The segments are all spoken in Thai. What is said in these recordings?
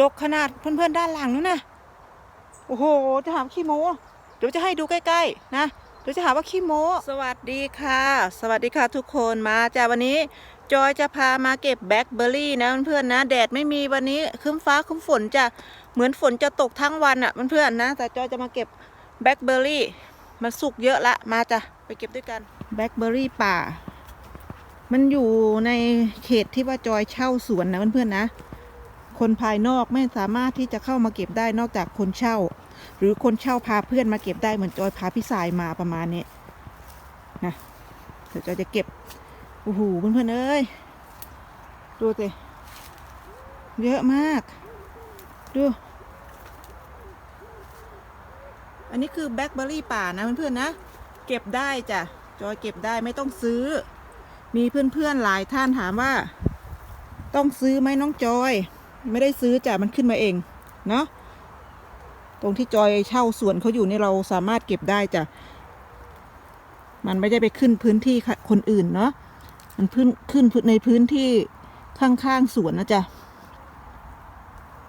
ดกขนาดเพื่อนๆด้านหลังนู้นนะโอ้โหจะหาว่าขี้โม้เดี๋ยวจะให้ดูใกล้ๆนะเดี๋ยวจะหาว่าขี้โม้สวัสดีค่ะ สวัสดีค่ะทุกคนมาจ้าวันนี้ จอยจะพามาเก็บแบล็คเบอร์รี่นะเพื่อนๆนะ แดดไม่มีวันนี้ครึ้มฟ้าครึ้มฝนจะเหมือนฝนจะตกทั้งวันอะ่ะเพื่อนๆนะ แต่จอยจะมาเก็บแบล็คเบอร์รี่มันสุกเยอะละมาจ้ะไปเก็บด้วยกันแบล็คเบอร์รี่ป่า มันอยู่ในเขตที่ว่าจอยเช่าสวนนะเพื่อนๆนะ คนภายนอกไม่สามารถที่จะเข้ามาเก็บได้นอกจากคนเช่า หรือคนเช่าพาเพื่อนมาเก็บได้เหมือนจอยพาพี่สายมาประมาณนี้นะเดี๋ยวจอยจะเก็บโอ้โหเพื่อนๆเอ้ยดูสิเยอะมากดู อันนี้คือแบล็คเบอร์รี่ป่านะเพื่อนๆนะ เก็บได้จ้ะจอยเก็บได้ไม่ต้องซื้อ มีเพื่อนๆหลายท่านถามว่า ต้องซื้อไหมน้องจอย ไม่ได้ซื้อจ้ะมันขึ้นมาเองเนาะตรงที่จอยเช่าสวนเขาอยู่นี่เราสามารถเก็บได้จ้ะมันไม่ได้ไปขึ้นพื้นที่คนอื่นเนาะมันพื้นขึ้นในพื้นที่ข้างๆสวนนะจ๊ะ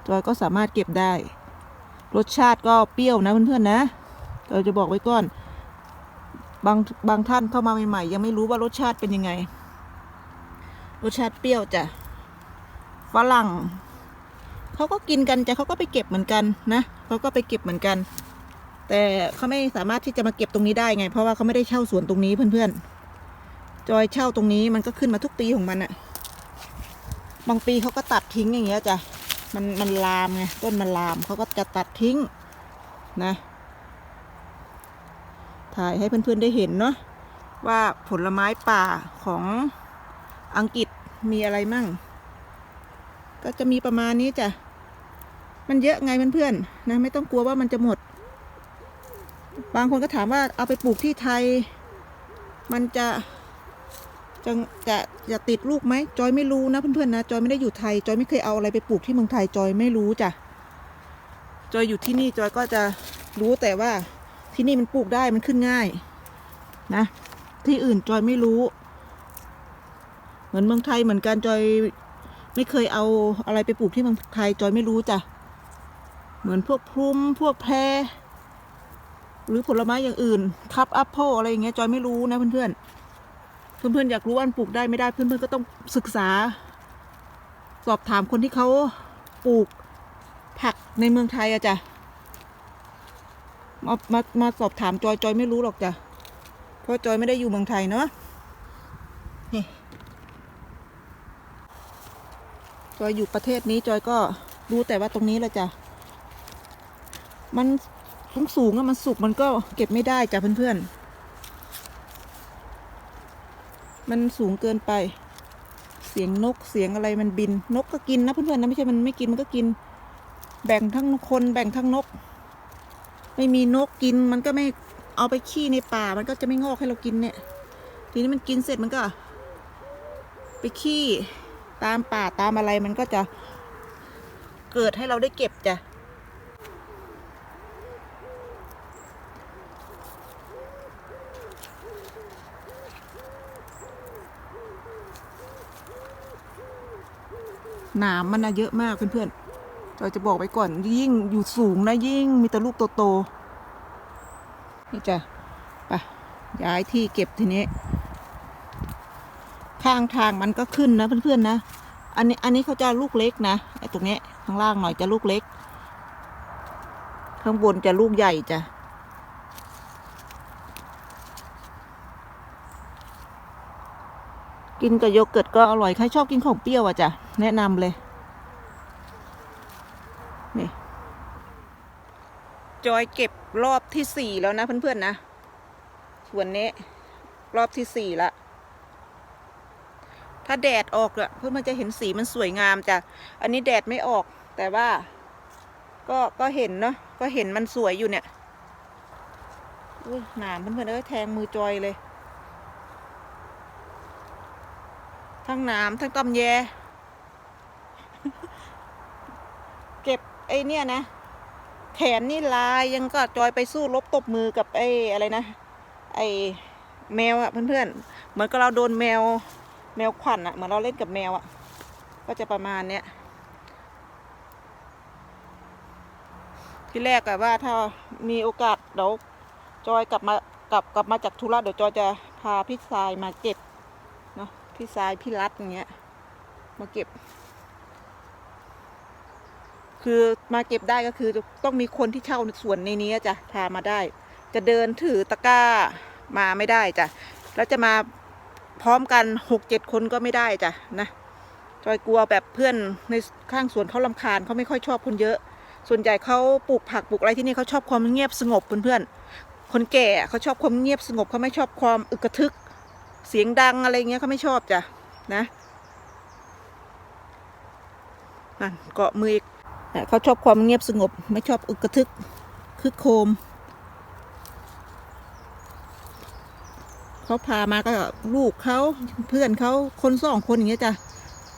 จอยก็สามารถเก็บได้ รสชาติก็เปรี้ยวนะเพื่อนๆนะเราจะบอกไว้ก่อน บางบางท่านเข้ามาใหม่ๆยังไม่รู้ว่ารสชาติเป็นยังไง รสชาติเปรี้ยวจ้ะฝรั่ง เขาก็กินกันจะเขาก็ไปเก็บเหมือนกันนะเขาก็ไปเก็บเหมือนกัน แต่เขาไม่สามารถที่จะมาเก็บตรงนี้ได้ไง เพราะว่าเขาไม่ได้เช่าสวนตรงนี้เพื่อนๆ จอยเช่าตรงนี้มันก็ขึ้นมาทุกปีของมันอะบางปีเขาก็ตัดทิ้งอย่างเงี้ยจ้ะมันมันลามไงต้นมันลามเขาก็จะตัดทิ้งนะ ถ่ายให้เพื่อนๆได้เห็นเนาะว่าผลไม้ป่าของอังกฤษมีอะไรมั่ง ก็จะมีประมาณนี้จ้ะ มันเยอะไงเพื่อนๆนะไม่ต้องกลัวว่ามันจะหมด บางคนก็ถามว่าเอาไปปลูกที่ไทย มันจะจะจะจะติดลูกไหมจอยไม่รู้นะเพื่อนๆนะจอยไม่ได้อยู่ไทย จอยไม่เคยเอาอะไรไปปลูกที่เมืองไทยจอยไม่รู้จ้ะจอยอยู่ที่นี่จอยก็จะรู้แต่ว่าที่นี่มันปลูกได้มันขึ้นง่าย นะ ที่อื่นจอยไม่รู้ เหมือนเมืองไทยเหมือนกันจอยไม่เคยเอาอะไรไปปลูกที่เมืองไทยจอยไม่รู้จ้ะ เหมือนพวกพรุมพวกแพรหรือผลไม้อย่างอื่นคับแอปเปิลอะไรอย่างเงี้ยจอยไม่รู้นะเพื่อนๆ เพื่อนๆอยากรู้ว่ามันปลูกได้ไม่ได้เพื่อนๆก็ต้องศึกษา สอบถามคนที่เขาปลูกผักในเมืองไทยอะจ้ะมามามาสอบถามจอยจอยไม่รู้หรอกจ้ะเพราะจอยไม่ได้อยู่เมืองไทยเนาะนี่จอยอยู่ประเทศนี้จอยก็รู้แต่ว่าตรงนี้แหละจ้ะ มันสูงสูงอะมันสุกมันก็เก็บไม่ได้จ้ะเพื่อนๆ มันสูงเกินไป เสียงนกเสียงอะไรมันบิน นกก็กินนะเพื่อนๆนะไม่ใช่มันไม่กินมันก็กิน แบ่งทั้งคนแบ่งทั้งนก ไม่มีนกกินมันก็ไม่เอาไปขี้ในป่ามันก็จะไม่งอกให้เรากินเนี่ย ทีนี้มันกินเสร็จมันก็ ไปขี้ตามป่าตามอะไรมันก็จะเกิดให้เราได้เก็บจ้ะ หนามมันนะเยอะมากเพื่อนๆ เราจะบอกไว้ก่อนยิ่งอยู่สูงนะยิ่งมีแต่ลูกโตๆนี่จ้ะไปย้ายที่เก็บทีนี้ ข้างทางมันก็ขึ้นนะเพื่อนๆนะอันนี้อันนี้เขาจะลูกเล็กนะไอ้ตรงนี้ข้างล่างหน่อยจะลูกเล็ก ข้างบนจะลูกใหญ่จ้ะ กินกับโยเกิร์ตก็อร่อย ใครชอบกินของเปรี้ยวอะจ้ะ แนะนำเลย นี่ จอยเก็บรอบที่สี่แล้วนะเพื่อนๆนะส่วนนี้ รอบที่สี่ละถ้าแดดออกอะเพื่อนมันจะเห็นสีมันสวยงามจ้ะ อันนี้แดดไม่ออก แต่ว่า ก็ก็เห็นเนาะก็เห็นมันสวยอยู่เนี่ยอุ้ยหนามเพื่อนๆเอ้ยแทงมือจอยเลย ทั้งน้ำทั้งตำแย เก็บไอ้เนี่ยนะ แขนนี่ลายยังก็จอยไปสู้รบตบมือกับไอ้อะไรนะ ไอ้แมวอะเพื่อนๆ เหมือนกับเราโดนแมว แมวขวัญอะเหมือนเราเล่นกับแมวอะก็จะประมาณเนี้ยที่แรกอะว่าถ้ามีโอกาสเดี๋ยวจอยกลับมากลับกลับมาจากธุระเดี๋ยวจอยจะพาพี่ทรายมาเก็บ พี่ทรายพี่รัดอย่างเงี้ยมาเก็บ คือมาเก็บได้ก็คือต้องมีคนที่เช่าสวนในนี้จ้ะพามาได้ จะเดินถือตะกร้ามาไม่ได้จ้ะแล้วจะมาพร้อมกันหกเจ็ดคนก็ไม่ได้จ้ะนะจอยกลัวแบบเพื่อนในข้างสวนเขาลำคาญเขาไม่ค่อยชอบคนเยอะ ส่วนใหญ่เขาปลูกผักปลูกอะไรที่นี่เขาชอบความเงียบสงบเพื่อนๆคนแก่เขาชอบความเงียบสงบเขาไม่ชอบความอึกระทึก เสียงดังอะไรเงี้ยเขาไม่ชอบจ้ะนะนั่นเกาะมืออีกเขาชอบความเงียบสงบ ไม่ชอบอึกกระทึกคึกโครมเขาพามาก็ลูกเขาเพื่อนเขาคนสองคนอย่างเงี้ยจ้ะ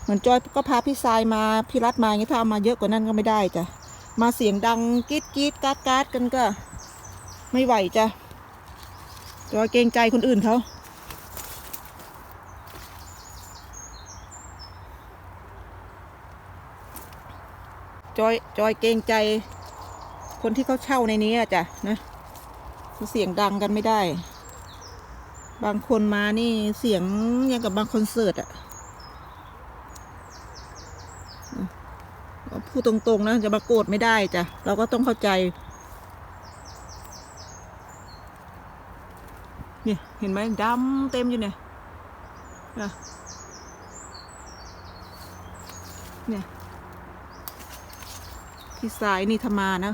เหมือนจอยก็พาพี่ทรายมาพี่รัดมาอย่างเงี้ยถ้าเอามาเยอะกว่านั้นก็ไม่ได้จ้ะมาเสียงดังกรีดกรีดการ์ดการ์ดกันก็ ไม่ไหวจ้ะจอยเกรงใจคนอื่นเขา จอยจอยเกรงใจ คนที่เขาเช่าในนี้อะจ้ะนะเสียงดังกันไม่ได้ บางคนมานี่เสียงยังกับบางคอนเสิร์ตอะพูดตรงๆนะจะมาโกรธไม่ได้จ้ะเราก็ต้องเข้าใจนี่เห็นไหมดำเต็มอยู่เนี่ยนะเนี่ย พี่สายนี่ทำมานะ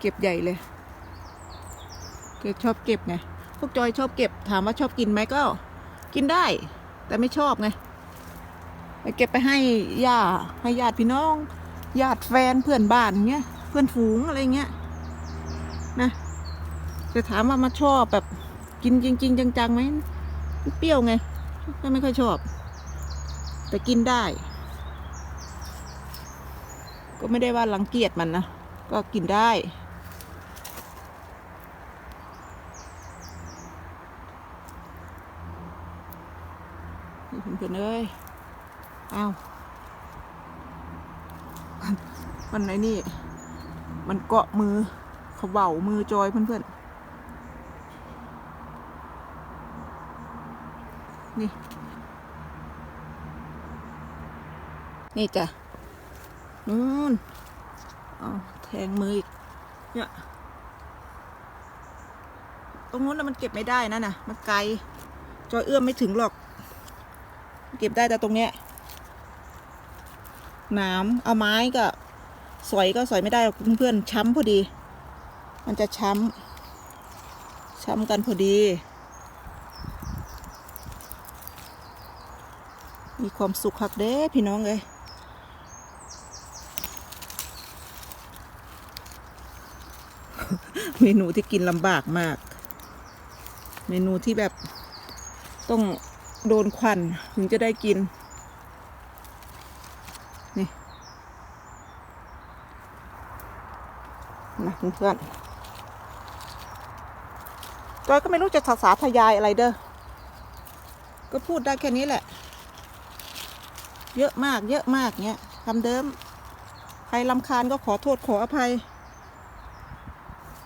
เก็บใหญ่เลยแกชอบเก็บไงพวกจอยชอบเก็บถามว่าชอบกินไหมก็ กินได้ แต่ไม่ชอบไงไปเก็บไปให้ย่าให้ญาติพี่น้องญาติแฟนเพื่อนบ้านเงี้ยเพื่อนฝูงอะไรเงี้ยนะจะถามว่ามาชอบแบบกินจริง ๆ จังๆไหมเปรี้ยวไงก็ไม่ค่อยชอบ แต่กินได้ ก็ไม่ได้ว่ารังเกียจมันนะ ก็กินได้ นี่เพื่อนๆเอ้ยอ้าวมันไหนนี่ มันเกาะมือเขาเบามือจอยเพื่อนๆ นี่ นี่จ้ะ นู่นเอาแทงมืออีก เนี่ย ตรงนู้นนะมันเก็บไม่ได้นะน่ะ มันไกล จอยเอื้อมไม่ถึงหรอก เก็บได้แต่ตรงเนี้ยหนามเอาไม้ก็ สอยก็สอยไม่ได้หรอกเพื่อนๆช้ำพอดี มันจะช้ำ ช้ำกันพอดีมีความสุขคักเด้พี่น้องเลย เมนูที่กินลำบากมาก เมนูที่แบบต้องโดนควันถึงจะได้กิน นี่นะเพื่อนจอยก็ไม่รู้จะภาษาทยายอะไรเด้อ ก็พูดได้แค่นี้แหละ เยอะมาก เยอะมากเนี้ยคำเดิม ใครลำคาญก็ขอโทษขออภัย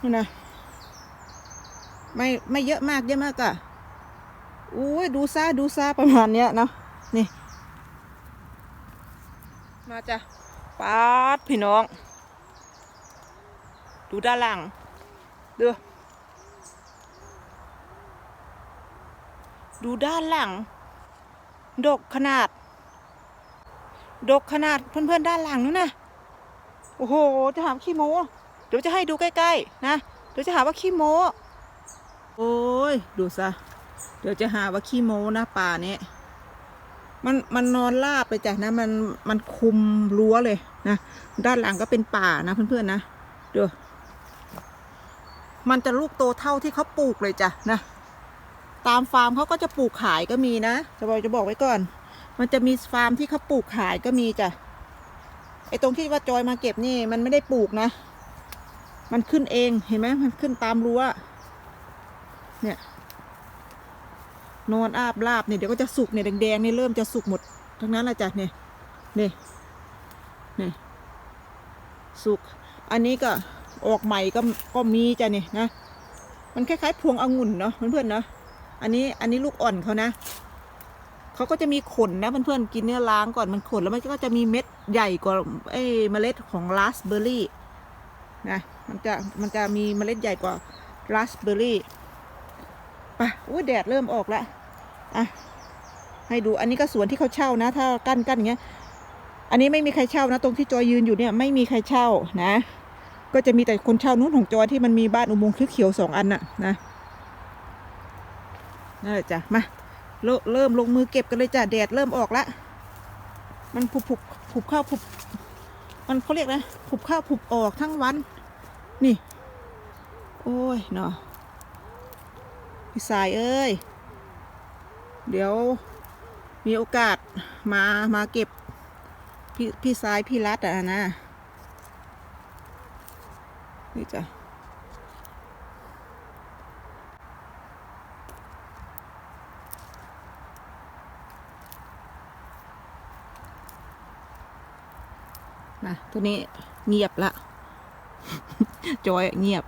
นี่นะ ไม่ไม่เยอะมากเยอะมากอะอุ้ยดูซ่าดูซ่าประมาณเนี้ยเนาะนี่ มาจ้ะปาดพี่น้อง ดูด้านหลังดูดูด้านหลัง ดกขนาด ดกขนาดเพื่อนๆด้านหลังนู้นนะโอ้โห จะถามขี้โม ดี๋ยวจะให้ดูใกล้ๆ นะ เดี๋ยวจะหาว่าขี้โมโอ้ย ดูซะ เดี๋ยวจะหาว่าขี้โมนะป่าเนี้ยมันมันนอนราบไปจ้ะนะมันมันคุมรั้วเลยนะด้านหลังก็เป็นป่านะเพื่อนๆนะดูมันจะลูกโตเท่าที่เขาปลูกเลยจ้ะนะ ตามฟาร์มเขาก็จะปลูกขายก็มีนะจะบอกจะบอกไว้ก่อน มันจะมีฟาร์มที่เขาปลูกขายก็มีจ้ะไอ้ตรงที่ว่าจอยมาเก็บนี่มันไม่ได้ปลูกนะ มันขึ้นเองเห็นไหมมันขึ้นตามรั้วเนี่ยนอนอาบลาบเนี่ยเดี๋ยวก็จะสุกเนี่ยแดงๆเนี่ยเริ่มจะสุกหมด ทั้งนั้นแหละจ้ะเนี่ยเนี่ยเนี่ยสุก อันนี้ก็ออกใหม่ก็ก็มีจ้ะเนี่ยนะ มันคล้ายๆพวงองุ่นเนาะเพื่อนๆเนาะอันนี้อันนี้ลูกอ่อนเขานะเขาก็จะมีขนนะเพื่อนๆกินเนื้อล้างก่อนมันขนแล้วมันก็จะมีเม็ดใหญ่กว่าไอ้เมล็ดของราสเบอร์รี่นะ มันจะมันจะมีเมล็ดใหญ่กว่าราสเบอร์รี่ไปอุ้ยแดดเริ่มออกแล้วอะให้ดูอันนี้ก็สวนที่เขาเช่านะ ถ้ากั้นกั้นอย่างเงี้ย อันนี้ไม่มีใครเช่านะ ตรงที่จอยยืนอยู่เนี่ยไม่มีใครเช่านะ ก็จะมีแต่คนเช่านู้นของจอยที่มันมีบ้านอุโมงค์เขียวสองอันน่ะนะนั่นแหละจ้ะมาเริ่มเริ่มลงมือเก็บกันเลยจ้ะแดดเริ่มออกละมันผุบผุบผุบข้าวผุบมันเขาเรียกนะผุบข้าวผุบออกทั้งวัน นี่ โอ้ยเนาะพี่สายเอ้ย เดี๋ยวมีโอกาสมามาเก็บ พี่พี่สายพี่รัดอะนะ นี่จ้ะนะตัวนี้เงียบละ จอยเงียบ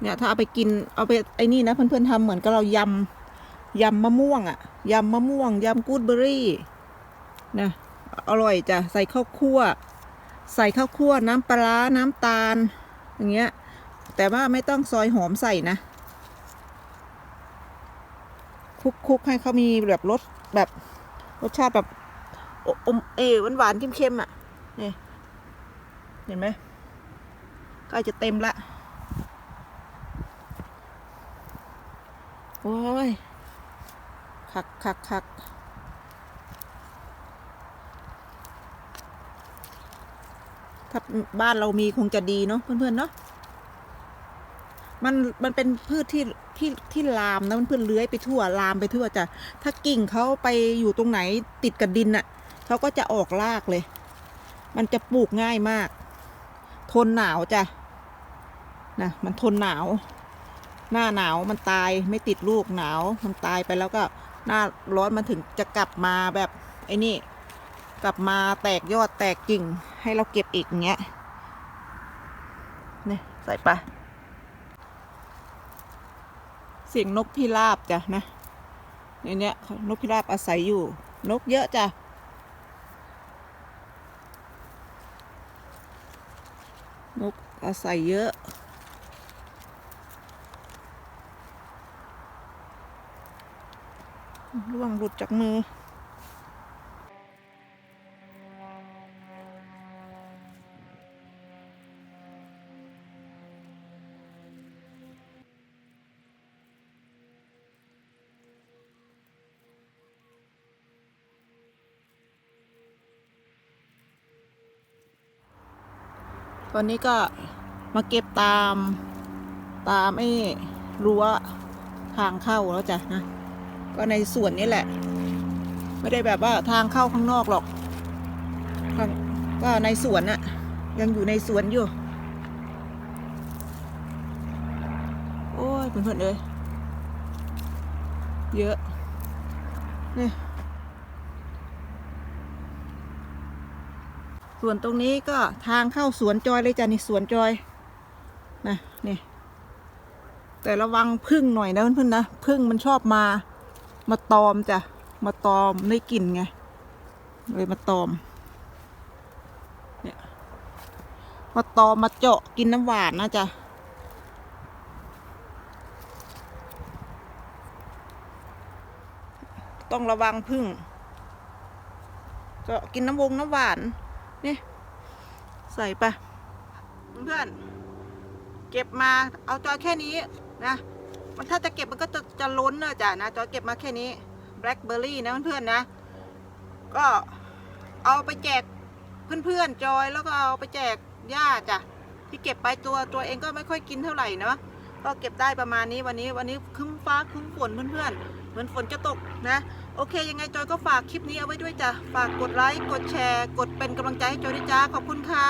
เนี่ยถ้าเอาไปกินเอาไปไอ้นี่นะเพื่อนๆทำเหมือนกับเรายำยำมะม่วงอะยำมะม่วงยำกูดเบอรี่นะอร่อยจ้ะใส่ข้าวคั่ว ใส่ข้าวคั่วน้ำปลาน้ำตาล อย่างเงี้ย แต่ว่าไม่ต้องซอยหอมใส่นะคลุกคลุกให้เขามีแบบรสแบบรสชาติแบบอมเอหวานหวานเค็มๆอะ นี่ เห็นไหมใกล้จะเต็มละ โอ้ยคักคักคักถ้าบ้านเรามีคงจะดีเนาะเพื่อนๆเนาะมันมันเป็นพืชที่ที่ที่ลามนะมันเพื่อนเลื้อยไปทั่วลามไปทั่วจ้ะถ้ากิ่งเขาไปอยู่ตรงไหนติดกับดินน่ะเขาก็จะออกรากเลย มันจะปลูกง่ายมาก ทนหนาวจ้ะนะมันทนหนาว หน้าหนาวมันตายไม่ติดลูกหนาว มันตายไปแล้วก็หน้าร้อนมันถึงจะกลับมาแบบไอ้นี่กลับมาแตกยอดแตกกิ่งให้เราเก็บอีกอย่างเงี้ยนี่ใส่ไปเสียงนกพิราบจ้ะนะในเนี้ยนกพิราบอาศัยอยู่ นกเยอะจ้ะ นกอาศัยเยอะร่วงหลุดจากมือ ตอนนี้ก็มาเก็บตามตามไอ้รั้วทางเข้าแล้วจ้ะนะ ก็ในส่วนนี้แหละ ไม่ได้แบบว่าทางเข้าข้างนอกหรอก ก็ในสวนน่ะ ยังอยู่ในสวนอยู่ โอ้ยเพื่อนๆเอ้ยเยอะ นี่ ส่วนตรงนี้ก็ทางเข้าสวนจอยเลยจ้ะนี่สวนจอยนะนี่แต่ระวังพึ่งหน่อยนะเพื่อนๆนะพึ่งมันชอบมา มาตอมจ้ะมาตอมได้กลิ่นไงเลยมาตอมเนี่ยมาตอมมาเจาะกินน้ำหวานนะจ๊ะต้องระวังพึ่งเจาะกินน้ำวงน้ำหวาน นี่ใส่ไปเพื่อนเก็บมาเอาจอยแค่นี้นะมันถ้าจะเก็บมันก็จะจะล้นนะจ้ะนะจอยเก็บมาแค่นี้แบล็คเบอร์รี่นะเพื่อนๆนะ ก็เอาไปแจกเพื่อนๆจอยแล้วก็เอาไปแจกย่าจ้ะที่เก็บไปตัวตัวเองก็ไม่ค่อยกินเท่าไหร่เนาะก็เก็บได้ประมาณนี้วันนี้วันนี้คึ้มฟ้าคึ้มฝนเพื่อนๆเหมือนฝนจะตกนะ โอเค ยังไงจอยก็ฝากคลิปนี้เอาไว้ด้วยจ้ะ ฝากกดไลค์ กดแชร์ กดเป็นกำลังใจให้จอยด้วยจ้า ขอบคุณค่ะ